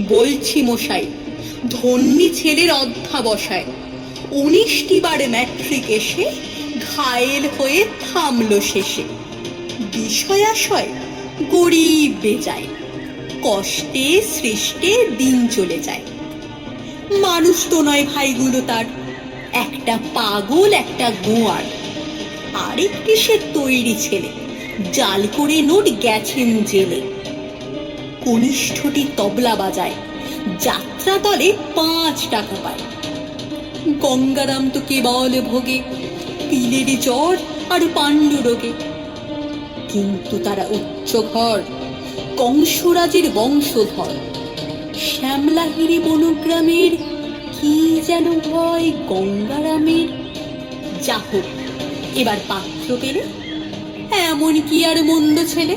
বলছি মশাই, ধন্যী ছেলের অধ্যাবসায়। উনিশটি বারে ম্যাট্রিক এসে ঘায়েল হয়ে থামলো শেষে। বিষয়াশয় গরিব বেজায়, কষ্টে সৃষ্টে দিন চলে যায়। মানুষ তো নয় ভাইগুলো তার, একটা পাগল, একটা গোয়ার। আরেকটি সে তৈরি ছেলে, জাল করে নোট গেছেন জেলে। কনিষ্ঠটি তবলা বাজায়। যাত্রা দলে পাঁচ টাকা পায়। গঙ্গারাম তো কেবল ভোগে, তিলের জ্বর আর পাণ্ডু রোগে। কিন্তু তারা উচ্চ ঘর কংসরাজের বংশধর। শ্যামলাহিরি বনগ্রামের কি যেন হয় গঙ্গারামের? যা হোক এবার পাত্র পেলে এমন কি আর মন্দ ছেলে।